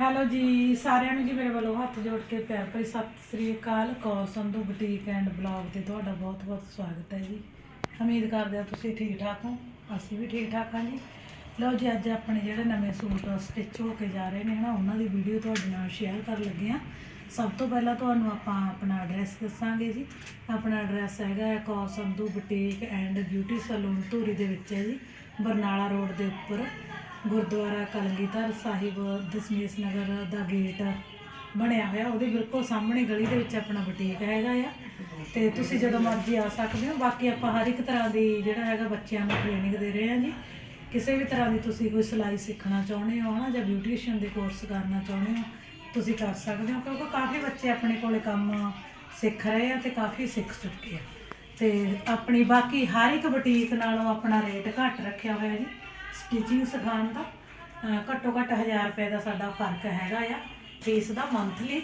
Hello ਜੀ, ਸਾਰਿਆਂ ਨੂੰ ਜੀ ਮੇਰੇ ਵੱਲੋਂ ਹੱਥ ਜੋੜ ਕੇ ਪਿਆਰ ਭਰੀ ਸਤਿ ਸ੍ਰੀ ਅਕਾਲ। Kaur Sandhu boutique and blog ਤੇ ਤੁਹਾਡਾ ਬਹੁਤ-ਬਹੁਤ ਸਵਾਗਤ ਹੈ ਜੀ। ਉਮੀਦ ਕਰਦੇ ਹਾਂ ਤੁਸੀਂ ਠੀਕ ਠਾਕ ਹੋ। ਅਸੀਂ ਵੀ ਠੀਕ ਠਾਕ ਹਾਂ ਜੀ। ਲਓ ਜੀ, ਅੱਜ ਆਪਣੇ ਜਿਹੜੇ ਨਵੇਂ ਸੂਟ ਸਟਿਚ ਹੋ ਕੇ ਜਾ ਰਹੇ ਨੇ ਹਨਾ, ਉਹਨਾਂ ਦੀ ਵੀਡੀਓ ਤੁਹਾਡੇ ਨਾਲ ਸ਼ੇਅਰ ਕਰਨ ਲੱਗੇ ਹਾਂ। ਸਭ ਤੋਂ ਪਹਿਲਾਂ ਤੁਹਾਨੂੰ ਆਪਾਂ ਆਪਣਾ ਐਡਰੈਸ ਦੱਸਾਂਗੇ ਜੀ। ਆਪਣਾ ਐਡਰੈਸ ਹੈਗਾ ਹੈ Kaur Sandhu boutique and beauty salon Dhuri ਦੇ ਵਿੱਚ ਹੈ ਜੀ, ਬਰਨਾਲਾ ਰੋਡ ਦੇ ਉੱਪਰ। ਗੁਰਦੁਆਰਾ ਕਲਗੀਧਰ ਸਾਹਿਬ, ਦਸ਼ਮੇਸ਼ ਨਗਰ ਦਾ ਗੇਟ ਬਣਿਆ ਹੋਇਆ। ਉਹਦੇ ਬਿਲਕੁਲ ਸਾਹਮਣੇ ਗਲੀ ਦੇ ਵਿੱਚ ਆਪਣਾ ਬੁਟੀਕ ਹੈਗਾ ਆ। ਤੇ ਤੁਸੀਂ ਜਦੋਂ ਮਰਜ਼ੀ ਆ ਸਕਦੇ ਹੋ। ਬਾਕੀ ਆਪਾਂ ਹਰ ਇੱਕ ਤਰ੍ਹਾਂ ਦੀ ਜਿਹੜਾ ਹੈਗਾ ਬੱਚਿਆਂ ਨੂੰ ਟ੍ਰੇਨਿੰਗ ਦੇ ਰਹੇ ਹਾਂ ਜੀ। ਕਿਸੇ ਵੀ ਤਰ੍ਹਾਂ ਦੀ ਤੁਸੀਂ ਕੋਈ ਸਿਲਾਈ ਸਿੱਖਣਾ ਚਾਹੁੰਦੇ ਹੋ ਨਾ ਜਾਂ ਬਿਊਟੀਸ਼ੀਅਨ ਦੇ ਕੋਰਸ ਕਰਨਾ ਚਾਹੁੰਦੇ ਹੋ, ਤੁਸੀਂ ਕਰ ਸਕਦੇ ਹੋ। ਕਿਉਂਕਿ ਕਾਫੀ ਬੱਚੇ ਆਪਣੇ ਕੋਲੇ ਕੰਮ ਸਿੱਖ ਰਹੇ ਆ ਤੇ ਕਾਫੀ ਸਿੱਖ ਚੁੱਕੇ ਆ। ਤੇ ਆਪਣੀ ਬਾਕੀ ਹਰ ਇੱਕ ਬੁਟੀਕ ਨਾਲੋਂ ਆਪਣਾ ਰੇਟ ਘੱਟ ਰੱਖਿਆ ਹੋਇਆ ਜੀ। ਸਟਿਚਿੰਗ ਸਿਖਾਉਣ ਦਾ, ਅਹ ਘੱਟੋ ਘੱਟ 1000 ਰੁਪਏ ਦਾ ਸਾਡਾ ਫ਼ਰਕ ਹੈਗਾ ਆ ਫੀਸ ਦਾ ਮੰਥਲੀ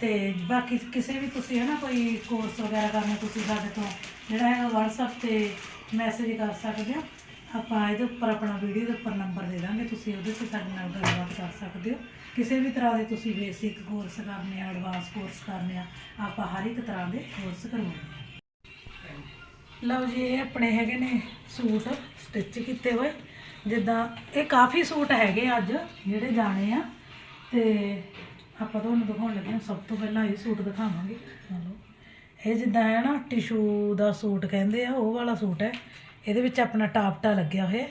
ਤੇ ਬਾਕੀ ਕਿਸੇ ਵੀ ਤੁਸੀਂ ਹੈ ਨਾ ਕੋਈ ਕੋਰਸ ਵਗੈਰਾ ਕਰਨਾ, ਤੁਸੀਂ ਸਾਡੇ ਤੋਂ ਜਿਹੜਾ ਹੈਗਾ WhatsApp ਤੇ ਮੈਸੇਜ ਕਰ ਸਕਦੇ ਹੋ। ਆਪਾਂ ਇਹਦੇ ਉੱਪਰ ਆਪਣਾ ਵੀਡੀਓ ਦੇ ਉੱਪਰ ਨੰਬਰ ਦੇ ਦਾਂਗੇ, ਤੁਸੀਂ ਉਹਦੇ ਤੇ ਸਾਡੇ ਨਾਲ ਗੱਲਬਾਤ ਕਰ ਸਕਦੇ ਹੋ। ਕਿਸੇ ਵੀ ਤਰ੍ਹਾਂ ਦੇ ਤੁਸੀਂ ਬੇਸਿਕ ਕੋਰਸ ਕਰਨੇ ਆ ਐਡਵਾਂਸ ਕੋਰਸ ਕਰਨੇ ਆ, ਆਪਾਂ ਹਰ ਇੱਕ ਤਰ੍ਹਾਂ ਦੇ ਕੋਰਸ ਕਰਵਾਉਂਦੇ ਹਾਂ। ਲਓ ਜੀ, ਇਹ ਆਪਣੇ ਹੈਗੇ ਨੇ ਸੂਟ ਸਟਿਚ ਕੀਤੇ ਹੋਏ। ਜਿੱਦਾਂ ਇਹ ਕਾਫੀ ਸੂਟ ਹੈਗੇ ਅੱਜ, ਜਿਹੜੇ ਜਾਣੇ ਆ। ਤੇ ਆਪਾਂ ਤੁਹਾਨੂੰ ਦਿਖਾਉਣ ਲੱਗੇ ਹਾਂ, ਸਭ ਤੋਂ ਪਹਿਲਾਂ ਇਹ ਸੂਟ ਦਿਖਾਵਾਂਗੇ। ਲਓ ਇਹ ਜਿੱਦਾਂ ਹੈ ਨਾ, ਟਿਸ਼ੂ ਦਾ ਸੂਟ ਕਹਿੰਦੇ ਆ, ਉਹ ਵਾਲਾ ਸੂਟ ਹੈ। ਇਹਦੇ ਵਿੱਚ ਆਪਣਾ ਟਾਪਟਾ ਲੱਗਿਆ ਹੋਇਆ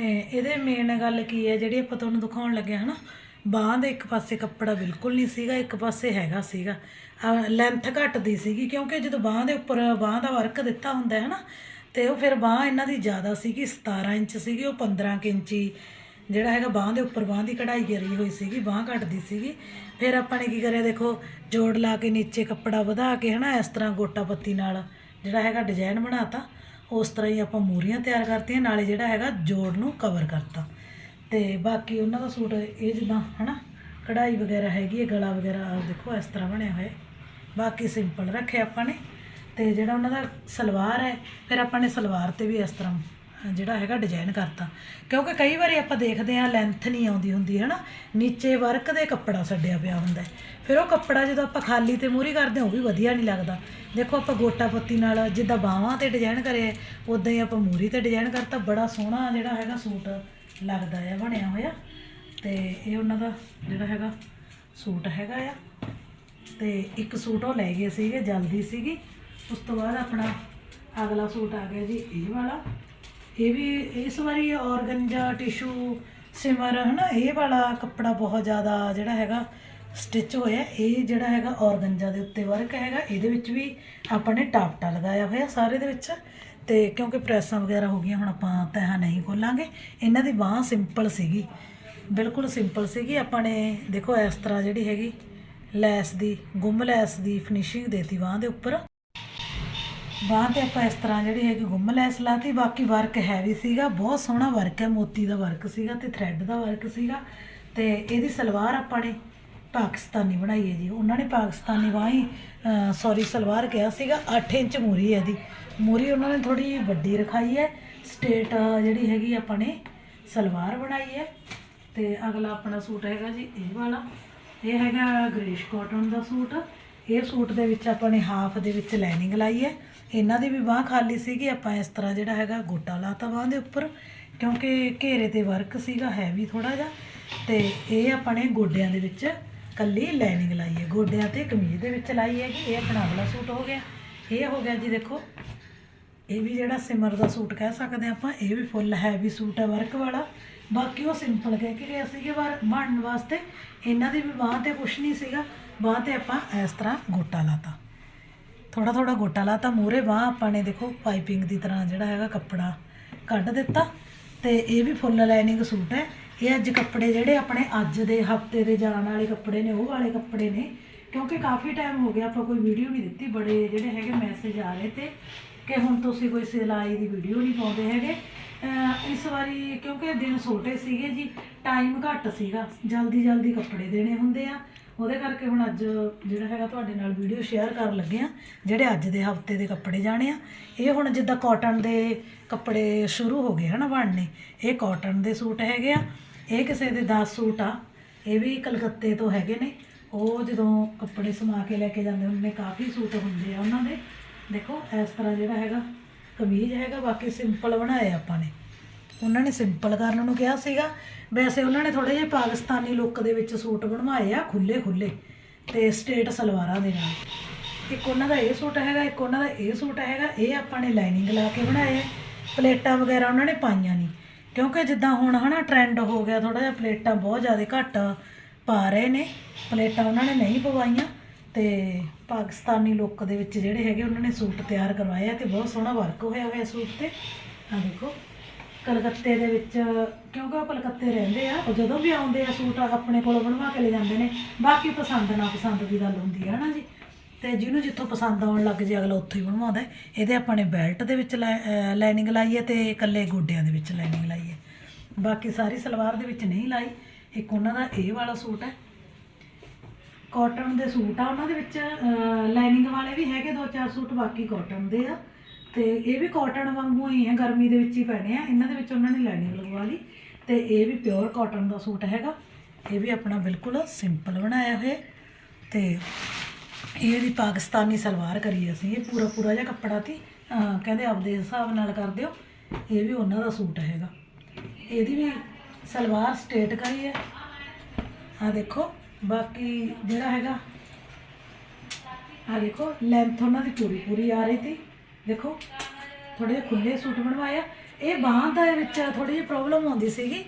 ਇਹਦੇ ਮੇਨ ਗੱਲ ਕੀ ਹੈ, ਜਿਹੜੀ ਆਪਾਂ ਤੁਹਾਨੂੰ ਦਿਖਾਉਣ ਲੱਗੇ ਹਾਂ ਨਾ, ਬਾਂਹ ਦੇ ਇੱਕ ਪਾਸੇ ਕੱਪੜਾ ਬਿਲਕੁਲ ਨਹੀਂ ਸੀਗਾ, ਇੱਕ ਪਾਸੇ ਹੈਗਾ ਸੀਗਾ। ਲੈਂਥ ਘਟਦੀ ਸੀਗੀ, ਕਿਉਂਕਿ ਜਦੋਂ ਬਾਂਹ ਦੇ ਉੱਪਰ, ਬਾਂਹ ਦਾ ਵਰਕ ਦਿੱਤਾ ਹੁੰਦਾ ਹੈ ਨਾ ਤੇ ਉਹ ਫਿਰ ਬਾਂਹ ਇਹਨਾਂ ਦੀ ਜ਼ਿਆਦਾ ਸੀਗੀ 17 ਇੰਚ ਸੀਗੀ, ਉਹ 15 ਕੁ ਇੰਚੀ, ਜਿਹੜਾ ਹੈਗਾ ਬਾਂਹ ਦੇ ਉੱਪਰ ਬਾਂਹ ਦੀ ਕਢਾਈ ਕਰੀ ਹੋਈ ਸੀਗੀ, ਬਾਂਹ ਘਟਦੀ ਸੀਗੀ। ਫਿਰ ਆਪਾਂ ਨੇ ਕੀ ਕਰਿਆ, ਦੇਖੋ, ਜੋੜ ਲਾ ਕੇ ਨੀਚੇ ਕੱਪੜਾ ਵਧਾ ਕੇ, ਹਨਾ, ਇਸ ਤਰ੍ਹਾਂ ਗੋਟਾ ਪੱਤੀ ਨਾਲ ਜਿਹੜਾ ਹੈਗਾ ਡਿਜ਼ਾਈਨ ਬਣਾਤਾ, ਉਸ ਤਰ੍ਹਾਂ ਹੀ ਆਪਾਂ ਮੂਰੀਆਂ ਤਿਆਰ ਕਰਤੀਆਂ, ਨਾਲੇ ਜਿਹੜਾ ਹੈਗਾ ਜੋੜ ਨੂੰ ਕਵਰ ਕਰਤਾ। ਤੇ ਬਾਕੀ ਉਹਨਾਂ ਦਾ ਸੂਟ, ਇਹ ਜਿੱਦਾਂ, ਹਨਾ, ਕਢਾਈ ਵਗੈਰਾ ਹੈਗੀ ਹੈ, ਗਲਾ ਵਗੈਰਾ ਦੇਖੋ, ਇਸ ਤਰ੍ਹਾਂ ਬਣਿਆ ਹੋਇਆ। ਬਾਕੀ ਸਿੰਪਲ ਰੱਖਿਆ ਆਪਾਂ ਨੇ। ਤੇ ਜਿਹੜਾ ਉਹਨਾਂ ਦਾ ਸਲਵਾਰ ਹੈ, ਫਿਰ ਆਪਾਂ ਨੇ ਸਲਵਾਰ ਤੇ ਵੀ ਇਸ ਤਰ੍ਹਾਂ ਜਿਹੜਾ ਹੈਗਾ ਡਿਜ਼ਾਈਨ ਕਰਤਾ। ਕਿਉਂਕਿ ਕਈ ਵਾਰੀ ਆਪਾਂ ਦੇਖਦੇ ਆ ਲੈਂਥ ਨਹੀਂ ਆਉਂਦੀ ਹੁੰਦੀ ਹੈ ਨਾ ਨੀਚੇ ਵਰਕ ਦੇ ਕੱਪੜਾ ਛੱਡਿਆ ਪਿਆ ਹੁੰਦਾ ਫਿਰ ਉਹ ਕੱਪੜਾ ਜਦੋਂ ਆਪਾਂ ਖਾਲੀ ਤੇ ਮੂਰੀ ਕਰਦੇ ਹਾਂ, ਉਹ ਵੀ ਵਧੀਆ ਨਹੀਂ ਲੱਗਦਾ। ਦੇਖੋ ਆਪਾਂ ਗੋਟਾ ਪੱਤੀ ਨਾਲ ਜਿੱਦਾਂ ਬਾਹਾਂ ਤੇ ਡਿਜ਼ਾਈਨ ਕਰੇ ਉਦਾਂ ਹੀ ਆਪਾਂ ਮੂਰੀ ਤੇ ਡਿਜ਼ਾਈਨ ਕਰਤਾ। ਬੜਾ ਸੋਹਣਾ ਜਿਹੜਾ ਹੈਗਾ ਸੂਟ ਲੱਗਦਾ ਆ, ਬਣਿਆ ਹੋਇਆ। ਤੇ ਇਹ ਉਹਨਾਂ ਦਾ ਜਿਹੜਾ ਹੈਗਾ ਸੂਟ ਹੈਗਾ ਆ। ਤੇ ਇੱਕ ਸੂਟ ਉਹ ਲੈ ਗਏ ਸੀਗੇ, ਜਲਦੀ ਸੀਗੀ। ਉਸ ਤੋਂ ਬਾਅਦ ਆਪਣਾ ਅਗਲਾ ਸੂਟ ਆ ਗਿਆ ਜੀ ਇਹ ਵਾਲਾ। ਇਹ ਵੀ ਇਸ ਵਾਰੀ ਔਰਗੰਜਾ ਟਿਸ਼ੂ ਸਿਮਰ ਹਨਾ, ਇਹ ਵਾਲਾ ਕੱਪੜਾ ਬਹੁਤ ਜ਼ਿਆਦਾ ਜਿਹੜਾ ਹੈਗਾ ਸਟਿਚ ਹੋਇਆ। ਇਹ ਜਿਹੜਾ ਹੈਗਾ ਔਰਗੰਜਾ ਦੇ ਉੱਤੇ ਵਰਕ ਹੈਗਾ, ਇਹਦੇ ਵਿੱਚ ਵੀ ਆਪਾਂ ਨੇ ਟਾਪਟਾ ਲਗਾਇਆ ਹੋਇਆ ਸਾਰੇ ਦੇ ਵਿੱਚ। ਤੇ ਕਿਉਂਕਿ ਪ੍ਰੈਸਾਂ ਵਗੈਰਾ ਹੋ ਗਈਆਂ, ਹੁਣ ਆਪਾਂ ਤਹਾਂ ਨਹੀਂ ਖੋਲਾਂਗੇ। ਇਹਨਾਂ ਦੀ ਬਾਹ ਸਿੰਪਲ ਸੀਗੀ। ਬਿਲਕੁਲ ਸਿੰਪਲ ਸੀਗੀ। ਆਪਾਂ ਨੇ ਦੇਖੋ ਇਸ ਤਰ੍ਹਾਂ ਜਿਹੜੀ ਹੈਗੀ ਲੈਸ ਦੀ, ਗੁੰਮ ਲੈਸ ਦੀ ਫਿਨਿਸ਼ਿੰਗ ਦੇਤੀ ਬਾਹ ਦੇ ਉੱਪਰ। ਬਾਹ ਤੇ ਆਪਾਂ ਇਸ ਤਰ੍ਹਾਂ ਜਿਹੜੀ ਹੈਗੀ ਗੁੰਮ ਲੈਸ ਲਾਤੀ ਬਾਕੀ ਵਰਕ ਹੈ ਵੀ ਸੀਗਾ, ਬਹੁਤ ਸੋਹਣਾ ਵਰਕ ਹੈ, ਮੋਤੀ ਦਾ ਵਰਕ ਸੀਗਾ ਤੇ ਥ੍ਰੈਡ ਦਾ ਵਰਕ ਸੀਗਾ ਤੇ ਇਹਦੀ ਸਲਵਾਰ ਆਪਾਂ ਨੇ ਪਾਕਿਸਤਾਨੀ ਬਣਾਈ ਹੈ ਜੀ। ਉਹਨਾਂ ਨੇ ਪਾਕਿਸਤਾਨੀ ਬਾਹੀ ਸੌਰੀ ਸਲਵਾਰ ਕਿਹਾ ਸੀਗਾ 8 ਇੰਚ ਮੂਰੀ ਹੈ ਇਹਦੀ। ਮੂਰੀ ਉਹਨਾਂ ਨੇ ਥੋੜੀ ਵੱਡੀ ਰਖਾਈ ਹੈ, ਸਟੇਟ ਜਿਹੜੀ ਹੈਗੀ ਆਪਾਂ ਨੇ ਸਲਵਾਰ ਬਣਾਈ ਹੈ ਤੇ ਅਗਲਾ ਆਪਣਾ ਸੂਟ ਹੈਗਾ ਜੀ ਇਹ ਵਾਲਾ। ਇਹ ਹੈਗਾ ਗ੍ਰੇਸ਼ ਕਾਟਨ ਦਾ ਸੂਟ। ਇਹ ਸੂਟ ਦੇ ਵਿੱਚ ਆਪਾਂ ਨੇ ਹਾਫ ਦੇ ਵਿੱਚ ਲਾਈਨਿੰਗ ਲਾਈ ਹੈ। ਇਹਨਾਂ ਦੀ ਵੀ ਬਾਹ ਖਾਲੀ ਸੀਗੀ, ਆਪਾਂ ਇਸ ਤਰ੍ਹਾਂ ਜਿਹੜਾ ਹੈਗਾ ਗੋਟਾ ਲਾਤਾ ਬਾਹ ਦੇ ਉੱਪਰ, ਕਿਉਂਕਿ ਘੇਰੇ ਤੇ ਵਰਕ ਸੀਗਾ ਹੈਵੀ ਥੋੜਾ ਜਿਹਾ, ਤੇ ਇਹ ਆਪਾਂ ਨੇ ਗੋਡਿਆਂ ਦੇ ਵਿੱਚ ਕੱਲੀ ਲਾਈਨਿੰਗ ਲਾਈ ਹੈ। ਗੋਡਿਆਂ ਤੇ ਕਮੀਜ਼ ਦੇ ਵਿੱਚ ਲਾਈ ਹੈ ਕਿ ਇਹ ਆਪਣਾ ਅਗਲਾ ਸੂਟ ਹੋ ਗਿਆ। ਇਹ ਹੋ ਗਿਆ ਜੀ ਦੇਖੋ, ਇਹ ਵੀ ਜਿਹੜਾ ਸਿਮਰ ਦਾ ਸੂਟ ਕਹਿ ਸਕਦੇ ਆਪਾਂ, ਇਹ ਵੀ ਫੁੱਲ ਹੈਵੀ ਸੂਟ ਹੈ ਵਰਕ ਵਾਲਾ। ਬਾਕੀ ਉਹ ਸਿੰਪਲ ਕਹਿ ਕੇ ਗਏ ਸੀਗੇ ਵਾਰ ਬਣਨ ਵਾਸਤੇ ਇਹਨਾਂ ਦੀ ਵੀ ਬਾਹ ਤੇ ਕੁਛ ਨਹੀਂ ਸੀਗਾ, ਬਾਹ ਤੇ ਆਪਾਂ ਇਸ ਤਰ੍ਹਾਂ ਗੋਟਾ ਲਾਤਾ। ਥੋੜਾ ਥੋੜਾ ਗੋਟਾ ਲਾਤਾ ਮੂਰੇ ਬਾਹ ਆਪਾਂ ਨੇ ਦੇਖੋ ਪਾਈਪਿੰਗ ਦੀ ਤਰ੍ਹਾਂ ਜਿਹੜਾ ਹੈਗਾ ਕੱਪੜਾ ਕੱਢ ਦਿੱਤਾ ਤੇ ਇਹ ਵੀ ਫੁੱਲ ਲਾਈਨਿੰਗ ਸੂਟ ਹੈ। ਇਹ ਅੱਜ ਕੱਪੜੇ ਜਿਹੜੇ ਆਪਣੇ ਅੱਜ ਦੇ ਹਫ਼ਤੇ ਦੇ ਜਾਣ ਵਾਲੇ ਕੱਪੜੇ ਨੇ, ਉਹ ਵਾਲੇ ਕੱਪੜੇ ਨੇ। ਕਿਉਂਕਿ ਕਾਫੀ ਟਾਈਮ ਹੋ ਗਿਆ, ਆਪਾਂ ਕੋਈ ਵੀਡੀਓ ਨਹੀਂ ਦਿੱਤੀ, ਬੜੇ ਜਿਹੜੇ ਹੈਗੇ ਮੈਸੇਜ ਆ ਰਹੇ ਤੇ ਕਿ ਹੁਣ ਤੁਸੀਂ ਕੋਈ ਸਿਲਾਈ ਦੀ ਵੀਡੀਓ ਨਹੀਂ ਪਾਉਂਦੇ ਹੈਗੇ। ਇਸ ਵਾਰੀ ਕਿਉਂਕਿ ਦਿਨ ਛੋਟੇ ਸੀਗੇ ਜੀ ਟਾਈਮ ਘੱਟ ਸੀਗਾ ਜਲਦੀ ਜਲਦੀ ਕੱਪੜੇ ਦੇਣੇ ਹੁੰਦੇ ਆ। ਉਹਦੇ ਕਰਕੇ ਹੁਣ ਅੱਜ ਜਿਹੜਾ ਹੈਗਾ ਤੁਹਾਡੇ ਨਾਲ ਵੀਡੀਓ ਸ਼ੇਅਰ ਕਰਨ ਲੱਗੇ ਆ ਜਿਹੜੇ ਅੱਜ ਦੇ ਹਫ਼ਤੇ ਦੇ ਕੱਪੜੇ ਜਾਣੇ ਆ। ਇਹ ਹੁਣ ਜਿੱਦਾਂ ਕਾਟਨ ਦੇ ਕੱਪੜੇ ਸ਼ੁਰੂ ਹੋ ਗਏ ਹਨਾ ਬਣਨੇ, ਇਹ ਕਾਟਨ ਦੇ ਸੂਟ ਹੈਗੇ ਆ, ਇਹ ਕਿਸੇ ਦੇ 10 ਸੂਟ ਆ, ਇਹ ਵੀ ਕਲਕੱਤੇ ਤੋਂ ਹੈਗੇ ਨੇ। ਉਹ ਜਦੋਂ ਕੱਪੜੇ ਸਮਾ ਕੇ ਲੈ ਕੇ ਜਾਂਦੇ ਹੁੰਦੇ ਕਾਫੀ ਸੂਟ ਹੁੰਦੇ ਆ ਉਹਨਾਂ ਦੇ। ਦੇਖੋ, ਇਸ ਤਰ੍ਹਾਂ ਜਿਹੜਾ ਹੈਗਾ ਕਮੀਜ਼ ਹੈਗਾ, ਬਾਕੀ ਸਿੰਪਲ ਬਣਾਏ ਆਪਾਂ ਨੇ। ਉਹਨਾਂ ਨੇ ਸਿੰਪਲ ਕਰਨ ਨੂੰ ਕਿਹਾ ਸੀਗਾ। ਵੈਸੇ ਉਹਨਾਂ ਨੇ ਥੋੜੇ ਜਿਹੇ ਪਾਕਿਸਤਾਨੀ ਲੁੱਕ ਦੇ ਵਿੱਚ ਸੂਟ ਬਣਵਾਏ ਆ ਖੁੱਲੇ ਖੁੱਲੇ ਤੇ ਸਟੇਟ ਸਲਵਾਰਾਂ ਦੇ ਨਾਲ। ਇੱਕ ਉਹਨਾਂ ਦਾ ਇਹ ਸੂਟ ਹੈਗਾ, ਇੱਕ ਉਹਨਾਂ ਦਾ ਇਹ ਸੂਟ ਹੈਗਾ, ਇਹ ਆਪਾਂ ਨੇ ਲਾਈਨਿੰਗ ਲਾ ਕੇ ਬਣਾਏ ਆ। ਪਲੇਟਾਂ ਵਗੈਰਾ ਉਹਨਾਂ ਨੇ ਪਾਈਆਂ ਨਹੀਂ ਕਿਉਂਕਿ ਜਿੱਦਾਂ ਹੁਣ ਹਨਾ ਟ੍ਰੈਂਡ ਹੋ ਗਿਆ ਥੋੜਾ ਜਿਹਾ ਪਲੇਟਾਂ ਬਹੁਤ ਜ਼ਿਆਦਾ ਘੱਟ ਪਾ ਰਹੇ ਨੇ। ਪਲੇਟਾਂ ਉਹਨਾਂ ਨੇ ਨਹੀਂ ਪਵਾਈਆਂ ਤੇ ਪਾਕਿਸਤਾਨੀ ਲੁੱਕ ਦੇ ਵਿੱਚ ਜਿਹੜੇ ਹੈਗੇ ਉਹਨਾਂ ਨੇ ਸੂਟ ਤਿਆਰ ਕਰਵਾਏ ਆ ਤੇ ਬਹੁਤ ਸੋਹਣਾ ਵਰਕ ਹੋਇਆ ਹੋਇਆ ਸੂਟ ਤੇ। ਆ ਦੇਖੋ। ਕਲਕੱਤੇ ਦੇ ਵਿੱਚ ਕਿਉਂਕਿ ਉਹ ਕਲਕੱਤੇ ਰਹਿੰਦੇ ਆ, ਉਹ ਜਦੋਂ ਵੀ ਆਉਂਦੇ ਆ ਸੂਟ ਆਪਣੇ ਕੋਲੋਂ ਬਣਵਾ ਕੇ ਲੈ ਜਾਂਦੇ ਨੇ, ਬਾਕੀ ਪਸੰਦ ਨਾ ਪਸੰਦ ਦੀ ਗੱਲ ਹੁੰਦੀ ਹੈ ਨਾ ਜੀ? ਤੇ ਜਿਹਨੂੰ ਜਿੱਥੋਂ ਪਸੰਦ ਆਉਣ ਲੱਗ ਜੇ, ਅਗਲਾ ਉੱਥੋਂ ਹੀ ਬਣਵਾਉਂਦਾ ਇਹਦੇ ਆਪਾਂ ਨੇ ਬੈਲਟ ਦੇ ਵਿੱਚ ਲਾਈਨਿੰਗ ਲਾਈ ਹੈ ਤੇ ਇਕੱਲੇ ਗੋਡਿਆਂ ਦੇ ਵਿੱਚ ਲਾਈਨਿੰਗ ਲਾਈ ਹੈ। ਬਾਕੀ ਸਾਰੀ ਸਲਵਾਰ ਦੇ ਵਿੱਚ ਨਹੀਂ ਲਾਈ, ਇੱਕ ਉਹਨਾਂ ਦਾ ਇਹ ਵਾਲਾ ਸੂਟ ਹੈ। ਕਾਟਨ ਦੇ ਸੂਟ ਆ, ਉਹਨਾਂ ਦੇ ਵਿੱਚ ਲਾਈਨਿੰਗ ਵਾਲੇ ਵੀ ਹੈਗੇ ਦੋ ਚਾਰ ਸੂਟ ਬਾਕੀ ਕਾਟਨ ਦੇ ਆ। ਤੇ ਇਹ ਵੀ ਕਾਟਨ ਵਾਂਗੂ ਹੀ ਹੈ, ਗਰਮੀ ਦੇ ਵਿੱਚ ਹੀ ਪੈਣੇ ਆ। ਇਹਨਾਂ ਦੇ ਵਿੱਚ ਉਹਨਾਂ ਨੇ ਲਾਈਨਿੰਗ ਲਗਵਾ ਲਈ। ਤੇ ਇਹ ਵੀ ਪਿਓਰ ਕਾਟਨ ਦਾ ਸੂਟ ਹੈਗਾ। ਇਹ ਵੀ ਆਪਣਾ ਬਿਲਕੁਲ ਸਿੰਪਲ ਬਣਾਇਆ ਹੋਇਆ ਤੇ ਇਹ ਦੀ ਪਾਕਿਸਤਾਨੀ ਸਲਵਾਰ ਕਰੀ ਅਸੀਂ। ਇਹ ਪੂਰਾ ਪੂਰਾ ਜਿਹਾ ਕੱਪੜਾ ਤੀ ਕਹਿੰਦੇ ਆਪਦੇ ਹਿਸਾਬ ਨਾਲ ਕਰ ਦਿਓ। ਇਹ ਵੀ ਉਹਨਾਂ ਦਾ ਸੂਟ ਹੈਗਾ। ਇਹਦੀ ਵੀ ਸਲਵਾਰ ਸਟੇਟ ਕਰੀ ਹੈ। ਆ ਦੇਖੋ, ਬਾਕੀ ਜਿਹੜਾ ਹੈਗਾ ਆ ਦੇਖੋ ਲੈਂਥ ਉਹਨਾਂ ਦੀ ਪੂਰੀ ਪੂਰੀ ਆ ਰਹੀ ਤੀ ਦੇਖੋ ਥੋੜੇ ਜਿਹੇ ਖੁੱਲੇ ਸੂਟ ਬਣਵਾਇਆ ਇਹ ਬਾਂਹ ਦਾ ਵਿੱਚ ਥੋੜੀ ਜਿਹੀ ਪ੍ਰੋਬਲਮ ਆਉਂਦੀ ਸੀਗੀ।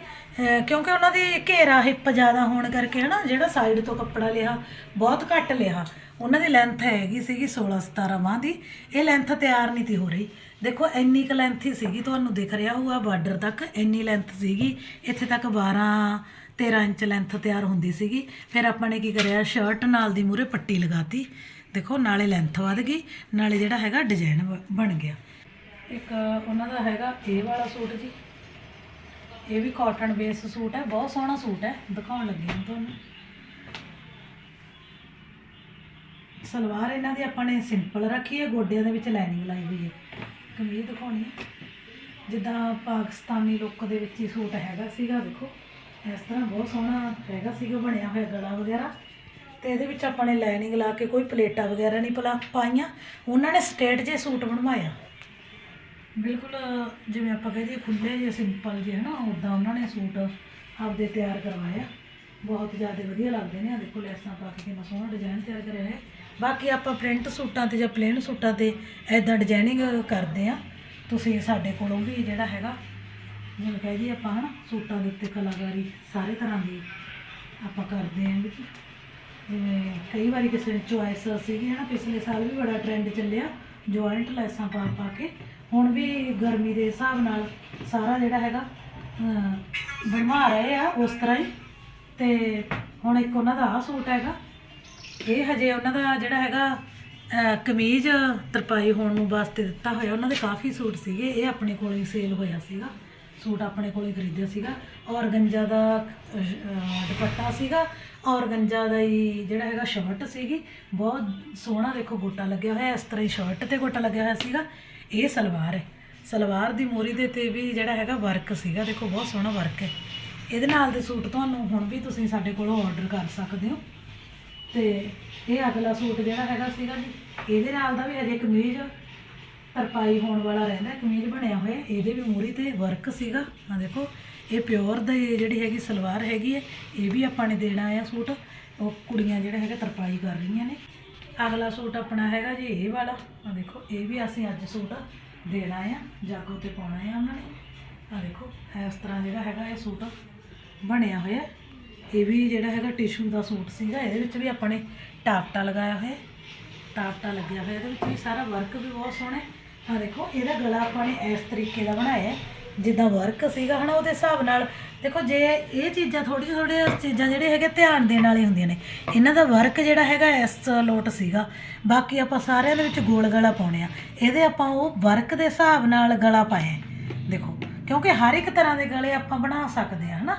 ਕਿਉਂਕਿ ਉਹਨਾਂ ਦੀ ਘੇਰਾ ਹਿੱਪ ਜ਼ਿਆਦਾ ਹੋਣ ਕਰਕੇ ਹਨਾ, ਜਿਹੜਾ ਸਾਈਡ ਤੋਂ ਕੱਪੜਾ ਲਿਆ, ਬਹੁਤ ਘੱਟ ਲਿਆ। ਉਹਨਾਂ ਦੀ ਲੈਂਥ ਹੈਗੀ ਸੀਗੀ 16 17 ਬਾਂਹ ਦੀ। ਇਹ ਲੈਂਥ ਤਿਆਰ ਨਹੀਂ ਤੀ ਹੋ ਰਹੀ। ਦੇਖੋ, ਇੰਨੀ ਕੁ ਲੈਂਥ ਹੀ ਸੀਗੀ, ਤੁਹਾਨੂੰ ਦਿਖ ਰਿਹਾ ਹੋਊਗਾ ਬਾਰਡਰ ਤੱਕ। ਇੰਨੀ ਲੈਂਥ ਸੀਗੀ। ਇੱਥੇ ਤੱਕ 12 13 ਇੰਚ ਲੈਂਥ ਤਿਆਰ ਹੁੰਦੀ ਸੀਗੀ। ਫਿਰ ਆਪਾਂ ਨੇ ਕੀ ਕਰਿਆ ਸ਼ਰਟ ਨਾਲ ਦੀ ਮੂਰੇ ਪੱਟੀ ਲਗਾਤੀ ਦੇਖੋ, ਨਾਲੇ ਲੈਂਥ ਵੱਧ ਗਈ, ਨਾਲੇ ਜਿਹੜਾ ਹੈਗਾ ਡਿਜ਼ਾਈਨ ਬਣ ਗਿਆ। ਇੱਕ ਉਹਨਾਂ ਦਾ ਹੈਗਾ ਇਹ ਵਾਲਾ ਸੂਟ ਜੀ। ਇਹ ਵੀ ਕਾਟਨ ਬੇਸ ਸੂਟ ਹੈ, ਬਹੁਤ ਸੋਹਣਾ ਸੂਟ ਹੈ, ਦਿਖਾਉਣ ਲੱਗੀ ਹਾਂ ਤੁਹਾਨੂੰ। ਸਲਵਾਰ ਇਹਨਾਂ ਦੀ ਆਪਾਂ ਨੇ ਸਿੰਪਲ ਰੱਖੀ ਹੈ, ਗੋਡਿਆਂ ਦੇ ਵਿੱਚ ਲਾਈਨਿੰਗ ਲਾਈ ਹੋਈ ਹੈ। ਕਮੀਜ਼ ਦਿਖਾਉਣੀ ਹੈ, ਜਿੱਦਾਂ ਪਾਕਿਸਤਾਨੀ ਲੁੱਕ ਦੇ ਵਿੱਚ ਹੀ ਸੂਟ ਹੈਗਾ ਸੀਗਾ, ਦੇਖੋ। ਇਸ ਤਰ੍ਹਾਂ ਬਹੁਤ ਸੋਹਣਾ ਹੈਗਾ ਸੀਗਾ, ਬਣਿਆ ਹੋਇਆ ਗਲਾ ਵਗੈਰਾ। ਤੇ ਇਹਦੇ ਵਿੱਚ ਆਪਾਂ ਨੇ ਲਾਈਨਿੰਗ ਲਾ ਕੇ ਕੋਈ ਪਲੇਟਾਂ ਵਗੈਰਾ ਨਹੀਂ ਪਲਾ ਪਾਈਆਂ। ਉਹਨਾਂ ਨੇ ਸਟੇਟ ਜੇ ਸੂਟ ਬਣਵਾਇਆ। ਬਿਲਕੁਲ ਜਿਵੇਂ ਆਪਾਂ ਕਹਦੇ ਖੁੱਲੇ ਜਿਹੇ ਸਿੰਪਲ ਜਿਹੇ ਹਨਾ ਉਦਾਂ ਉਹਨਾਂ ਨੇ ਸੂਟ ਆਪਦੇ ਤਿਆਰ ਕਰਵਾਇਆ। ਬਹੁਤ ਜ਼ਿਆਦਾ ਵਧੀਆ ਲੱਗਦੇ ਨੇ ਆ ਦੇਖੋ ਲੈਸਾਂ ਪਾ ਕੇ ਕਿੰਨਾ ਸੋਹਣਾ ਡਿਜ਼ਾਈਨ ਤਿਆਰ ਕਰਿਆ ਹੈ। ਬਾਕੀ ਆਪਾਂ ਪ੍ਰਿੰਟ ਸੂਟਾਂ ਤੇ ਜਾਂ ਪਲੇਨ ਸੂਟਾਂ ਤੇ ਐਦਾਂ ਡਿਜ਼ਾਈਨਿੰਗ ਕਰਦੇ ਆ ਤੁਸੀਂ ਸਾਡੇ ਕੋਲੋਂ ਵੀ ਜਿਹੜਾ ਹੈਗਾ, ਜਿਵੇਂ ਕਹਿ ਦਈਏ ਆਪਾਂ, ਹਨਾ, ਸੂਟਾਂ ਦੇ ਉੱਤੇ ਕਲਾਕਾਰੀ ਸਾਰੇ ਤਰ੍ਹਾਂ ਦੀ ਆਪਾਂ ਕਰਦੇ ਆਂ ਵਿੱਚ। ਜਿਵੇਂ ਕਈ ਵਾਰੀ ਕਿਸੇ ਦੀ ਚੁਆਇਸ ਸੀਗੀ ਨਾ ਪਿਛਲੇ ਸਾਲ ਵੀ ਬੜਾ ਟ੍ਰੈਂਡ ਚੱਲਿਆ ਜੁਆਇੰਟ ਲੈਸਾਂ ਪਾ ਪਾ ਕੇ। ਹੁਣ ਵੀ ਗਰਮੀ ਦੇ ਹਿਸਾਬ ਨਾਲ ਸਾਰਾ ਜਿਹੜਾ ਹੈਗਾ ਬਣਵਾ ਰਹੇ ਆ ਉਸ ਤਰ੍ਹਾਂ ਹੀ। ਤੇ ਹੁਣ ਇੱਕ ਉਹਨਾਂ ਦਾ ਆਹ ਸੂਟ ਹੈਗਾ। ਇਹ ਹਜੇ ਉਹਨਾਂ ਦਾ ਜਿਹੜਾ ਹੈਗਾ ਕਮੀਜ਼ ਤਰਪਾਈ ਹੋਣ ਨੂੰ ਵਾਸਤੇ ਦਿੱਤਾ ਹੋਇਆ। ਉਹਨਾਂ ਦੇ ਕਾਫੀ ਸੂਟ ਸੀਗੇ। ਇਹ ਆਪਣੇ ਕੋਲ ਹੀ ਸੇਲ ਹੋਇਆ ਸੀਗਾ। ਸੂਟ ਆਪਣੇ ਕੋਲ ਹੀ ਖਰੀਦਿਆ ਸੀਗਾ। ਔਰਗੰਜਾ ਦਾ ਦੁਪੱਟਾ ਸੀਗਾ। ਔਰਗੰਜਾ ਦਾ ਹੀ ਜਿਹੜਾ ਹੈਗਾ ਸ਼ਰਟ ਸੀਗੀ, ਬਹੁਤ ਸੋਹਣਾ ਦੇਖੋ ਗੋਟਾ ਲੱਗਿਆ ਹੋਇਆ, ਇਸ ਤਰ੍ਹਾਂ ਹੀ ਸ਼ਰਟ ਤੇ ਗੋਟਾ ਲੱਗਿਆ ਹੋਇਆ ਸੀਗਾ। ਇਹ ਸਲਵਾਰ ਹੈ। ਸਲਵਾਰ ਦੀ ਮੋਰੀ ਦੇ ਤੇ ਵੀ ਜਿਹੜਾ ਹੈਗਾ ਵਰਕ ਸੀਗਾ, ਦੇਖੋ ਬਹੁਤ ਸੋਹਣਾ ਵਰਕ ਹੈ। ਇਹਦੇ ਨਾਲ ਦੇ ਸੂਟ ਤੁਹਾਨੂੰ ਹੁਣ ਵੀ ਤੁਸੀਂ ਸਾਡੇ ਕੋਲੋਂ ਆਰਡਰ ਕਰ ਸਕਦੇ ਹੋ। ਤੇ ਇਹ ਅਗਲਾ ਸੂਟ ਜਿਹੜਾ ਹੈਗਾ ਸੀਗਾ ਜੀ, ਇਹਦੇ ਨਾਲ ਦਾ ਵੀ ਅਜੇ ਕਮੀਜ਼ ਤਰਪਾਈ ਹੋਣ ਵਾਲਾ ਰਹਿੰਦਾ, ਕਮੀਜ਼ ਬਣਿਆ ਹੋਇਆ, ਇਹਦੇ ਵੀ ਮੂਰੀ ਤੇ ਵਰਕ ਸੀਗਾ। ਆ ਦੇਖੋ ਇਹ ਪਿਓਰ ਦੀ ਜਿਹੜੀ ਹੈਗੀ ਸਲਵਾਰ ਹੈਗੀ ਹੈ, ਇਹ ਵੀ ਆਪਾਂ ਨੇ ਦੇਣਾ ਆ ਸੂਟ। ਉਹ ਕੁੜੀਆਂ ਜਿਹੜਾ ਹੈਗਾ ਤਰਪਾਈ ਕਰ ਰਹੀਆਂ ਨੇ। ਅਗਲਾ ਸੂਟ ਆਪਣਾ ਹੈਗਾ ਜੀ ਇਹ ਵਾਲਾ। ਆ ਦੇਖੋ, ਇਹ ਵੀ ਅਸੀਂ ਅੱਜ ਸੂਟ ਦੇਣਾ ਆ, ਜਾਗੋ ਤੇ ਪਾਉਣਾ ਆ ਉਹਨਾਂ ਨੇ। ਆ ਦੇਖੋ, ਇਸ ਤਰ੍ਹਾਂ ਜਿਹੜਾ ਹੈਗਾ ਇਹ ਸੂਟ ਬਣਿਆ ਹੋਇਆ। ਇਹ ਵੀ ਜਿਹੜਾ ਹੈਗਾ ਟਿਸ਼ੂ ਦਾ ਸੂਟ ਸੀਗਾ, ਇਹਦੇ ਵਿੱਚ ਵੀ ਆਪਾਂ ਨੇ ਟਾਪਟਾ ਲਗਾਇਆ ਹੋਇਆ। ਟਾਪਟਾ ਲੱਗਿਆ ਹੋਇਆ, ਇਹਦੇ ਵਿੱਚ ਵੀ ਸਾਰਾ ਵਰਕ ਵੀ ਬਹੁਤ ਸੋਹਣਾ ਹੈ। ਆ ਦੇਖੋ, ਇਹਦਾ ਗਲਾ ਆਪਾਂ ਨੇ ਇਸ ਤਰੀਕੇ ਦਾ ਬਣਾਇਆ ਜਿੱਦਾਂ ਵਰਕ ਸੀਗਾ ਹਨਾ, ਉਹਦੇ ਹਿਸਾਬ ਨਾਲ। ਦੇਖੋ, ਜੇ ਇਹ ਚੀਜ਼ਾਂ ਥੋੜੀ ਥੋੜੀ ਚੀਜ਼ਾਂ ਜਿਹੜੇ ਹੈਗੇ ਧਿਆਨ ਦੇਣ ਵਾਲੀ ਹੁੰਦੀਆਂ ਨੇ, ਇਹਨਾਂ ਦਾ ਵਰਕ ਜਿਹੜਾ ਹੈਗਾ ਇਸ ਲੋਟ ਸੀਗਾ। ਬਾਕੀ ਆਪਾਂ ਸਾਰਿਆਂ ਦੇ ਵਿੱਚ ਗੋਲ ਗਲਾ ਪਾਉਣੇ ਆ। ਇਹਦੇ ਆਪਾਂ ਉਹ ਵਰਕ ਦੇ ਹਿਸਾਬ ਨਾਲ ਗਲਾ ਪਾਇਆ ਦੇਖੋ, ਕਿਉਂਕਿ ਹਰ ਇੱਕ ਤਰ੍ਹਾਂ ਦੇ ਗਲੇ ਆਪਾਂ ਬਣਾ ਸਕਦੇ ਆ, ਹਨਾ?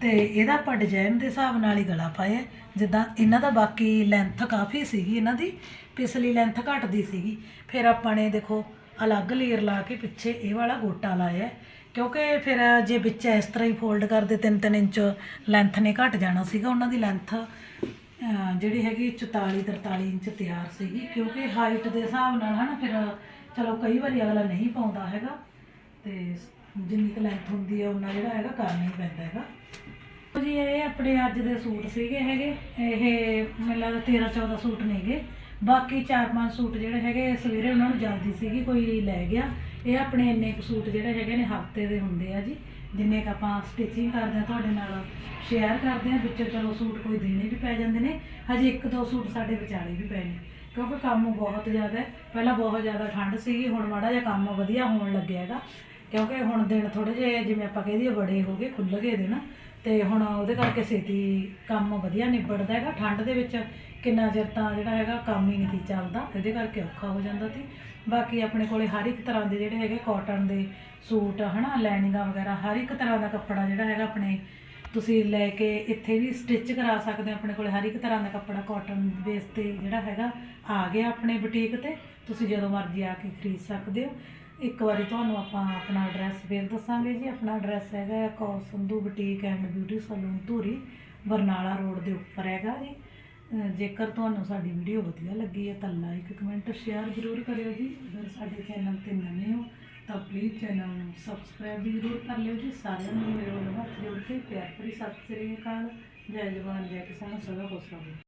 ਤੇ ਇਹਦਾ ਆਪਾਂ ਡਿਜ਼ਾਈਨ ਦੇ ਹਿਸਾਬ ਨਾਲ ਹੀ ਗਲਾ ਪਾਇਆ ਜਿੱਦਾਂ ਇਹਨਾਂ ਦਾ ਬਾਕੀ ਲੈਂਥ ਕਾਫੀ ਸੀਗੀ, ਇਹਨਾਂ ਦੀ, ਪਿਛਲੀ ਲੈਂਥ ਘਟਦੀ ਸੀਗੀ। ਫਿਰ ਆਪਾਂ ਨੇ, ਦੇਖੋ ਅਲੱਗ ਲੇਅਰ ਲਾ ਕੇ ਪਿੱਛੇ ਇਹ ਵਾਲਾ ਗੋਟਾ ਲਾਇਆ ਕਿਉਂਕਿ ਫਿਰ ਜੇ ਵਿੱਚ ਇਸ ਤਰ੍ਹਾਂ ਹੀ ਫੋਲਡ ਕਰਦੇ 3-3 ਇੰਚ ਲੈਂਥ ਨੇ ਘਟ ਜਾਣਾ ਸੀਗਾ ਉਹਨਾਂ ਦੀ ਲੈਂਥ ਜਿਹੜੀ ਹੈਗੀ 44 43 ਇੰਚ ਤਿਆਰ ਸੀਗੀ, ਕਿਉਂਕਿ ਹਾਈਟ ਦੇ ਹਿਸਾਬ ਨਾਲ ਹਨਾ ਫਿਰ ਚਲੋ ਕਈ ਵਾਰੀ ਅਗਲਾ ਨਹੀਂ ਪਾਉਂਦਾ ਹੈਗਾ। ਤੇ ਜਿੰਨੀ ਕੁ ਲੈਂਥ ਹੁੰਦੀ ਹੈ ਉਹਨਾਂ ਜਿਹੜਾ ਹੈਗਾ ਕਰਨਾ ਹੀ ਪੈਂਦਾ ਹੈਗਾ। ਜੀ, ਇਹ ਆਪਣੇ ਅੱਜ ਦੇ ਸੂਟ ਸੀਗੇ ਹੈਗੇ। ਇਹ, ਮੈਨੂੰ ਲੱਗਦਾ 13 14 ਸੂਟ ਨੇਗੇ। ਬਾਕੀ 4-5 ਸੂਟ ਜਿਹੜੇ ਹੈਗੇ ਸਵੇਰੇ ਉਹਨਾਂ ਨੂੰ ਜਲਦੀ ਸੀਗੀ ਕੋਈ ਲੈ ਗਿਆ। ਇਹ ਆਪਣੇ ਇੰਨੇ ਕੁ ਸੂਟ ਜਿਹੜੇ ਹੈਗੇ ਨੇ ਹਫ਼ਤੇ ਦੇ ਹੁੰਦੇ ਆ ਜੀ। ਜਿੰਨੇ ਕ ਆਪਾਂ ਸਟਿਚਿੰਗ ਕਰਦੇ ਆ, ਤੁਹਾਡੇ ਨਾਲ ਸ਼ੇਅਰ ਕਰਦੇ ਆ, ਵਿੱਚੋਂ ਚਲੋ ਸੂਟ ਕੋਈ ਦੇਣੇ ਵੀ ਪੈ ਜਾਂਦੇ ਨੇ। ਹਜੇ ਇੱਕ ਦੋ ਸੂਟ ਸਾਡੇ ਵਿਚਾਲੇ ਵੀ ਪਏ ਨੇ, ਕਿਉਂਕਿ ਕੰਮ ਬਹੁਤ ਜ਼ਿਆਦਾ ਹੈ। ਪਹਿਲਾਂ ਬਹੁਤ ਜ਼ਿਆਦਾ ਠੰਡ ਸੀਗੀ, ਹੁਣ ਮਾੜਾ ਜਿਹਾ ਕੰਮ ਵਧੀਆ ਹੋਣ ਲੱਗਿਆ ਹੈਗਾ। ਕਿਉਂਕਿ ਹੁਣ ਦਿਨ ਥੋੜੇ ਜਿਹੇ, ਜਿਵੇਂ ਆਪਾਂ ਕਹਿ ਦਈਏ ਬੜੇ ਹੋ ਗਏ, ਖੁੱਲ੍ਹ ਗਏ ਦਿਨ। ਤੇ ਹੁਣ ਉਹਦੇ ਕਰਕੇ ਛੇਤੀ ਕੰਮ ਵਧੀਆ ਨਿਬੜਦਾ ਹੈਗਾ। ਠੰਡ ਦੇ ਵਿੱਚ ਕਿੰਨਾ ਚਿਰ ਤਾਂ ਜਿਹੜਾ ਹੈਗਾ ਕੰਮ ਹੀ ਨਹੀਂ ਸੀ ਚੱਲਦਾ, ਇਹਦੇ ਕਰਕੇ ਔਖਾ ਹੋ ਜਾਂਦਾ ਸੀ। ਬਾਕੀ ਆਪਣੇ ਕੋਲੇ ਹਰ ਇੱਕ ਤਰ੍ਹਾਂ ਦੇ ਜਿਹੜੇ ਹੈਗੇ ਕਾਟਨ ਦੇ ਸੂਟ, ਹਨਾ ਲੈਨਿੰਗਾਂ ਵਗੈਰਾ, ਹਰ ਇੱਕ ਤਰ੍ਹਾਂ ਦਾ ਕੱਪੜਾ ਜਿਹੜਾ ਹੈਗਾ ਆਪਣੇ ਤੁਸੀਂ ਲੈ ਕੇ ਇੱਥੇ ਵੀ ਸਟਿਚ ਕਰਾ ਸਕਦੇ ਆਪਣੇ ਕੋਲੇ ਹਰ ਇੱਕ ਤਰ੍ਹਾਂ ਦਾ ਕੱਪੜਾ ਕਾਟਨ ਬੇਸ ਤੇ ਜਿਹੜਾ ਹੈਗਾ ਆ ਗਿਆ ਆਪਣੇ ਬੁਟੀਕ ਤੇ, ਤੁਸੀਂ ਜਦੋਂ ਮਰਜ਼ੀ ਆ ਕੇ ਖਰੀਦ ਸਕਦੇ ਹੋ। ਇੱਕ ਵਾਰੀ ਤੁਹਾਨੂੰ ਆਪਾਂ ਆਪਣਾ ਐਡਰੈਸ ਫੇਰ ਦੱਸਾਂਗੇ ਜੀ, ਆਪਣਾ ਐਡਰੈਸ ਹੈਗਾ Kaur Sandhu boutique and beauty salon Dhuri, Barnala road ਦੇ ਉੱਪਰ ਹੈਗਾ ਜੀ। ਜੇਕਰ ਤੁਹਾਨੂੰ ਸਾਡੀ ਵੀਡੀਓ ਵਧੀਆ ਲੱਗੀ ਹੈ ਤਾਂ ਲਾਈਕ ਕਮੈਂਟ ਸ਼ੇਅਰ ਜ਼ਰੂਰ ਕਰਿਓ ਜੀ। ਅਗਰ ਸਾਡੇ ਚੈਨਲ ਤੇ ਨਵੇਂ ਹੋ ਤਾਂ ਪਲੀਜ਼ ਚੈਨਲ ਨੂੰ ਸਬਸਕ੍ਰਾਈਬ ਵੀ ਜ਼ਰੂਰ ਕਰ ਲਿਓ ਜੀ। ਸਾਰਿਆਂ ਨੂੰ ਮੇਰੇ ਵੱਲੋਂ ਹੱਥ ਜੋੜ ਕੇ ਪਿਆਰ ਭਰੀ ਸਤਿ ਸ੍ਰੀ ਅਕਾਲ। ਜੈ ਜਵਾਨ, ਜੈ ਕਿਸਾਨ, ਸਦਾ ਖੁਸ਼ ਰਹੋ।